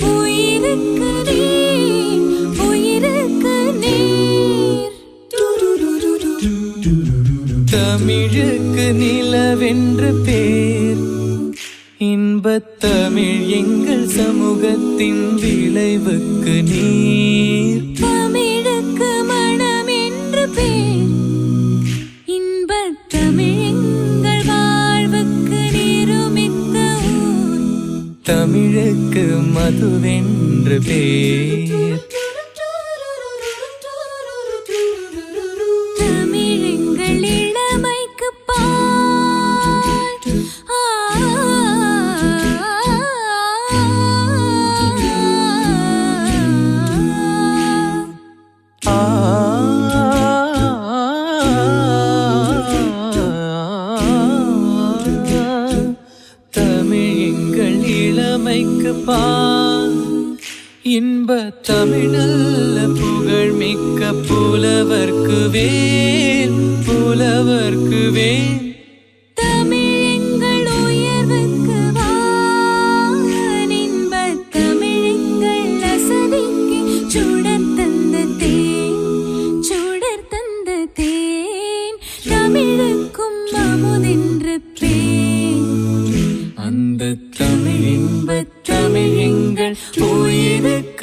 உயிருக்கு நீர் உயிருக்கு நீர். தமிழுக்கு நிலவென்று பேர். இன்பத் தமிழ் எங்கள் சமூகத்தின் விளைவுக்கு நீர். தமிழுக்கு மனம் என்று பேர். இன்பத் தமிழ் தமிழுக்கு மதுவென்று பேர். இளமைக்கு பால் இன்ப தமிழல்ல புகழ் மிக்க புலவர்க்கு வேல் புலவர்க்கு வேல். தமிழ் இன்பத் தமிழ் எங்கள் உயிருக்கு உயிருக்கு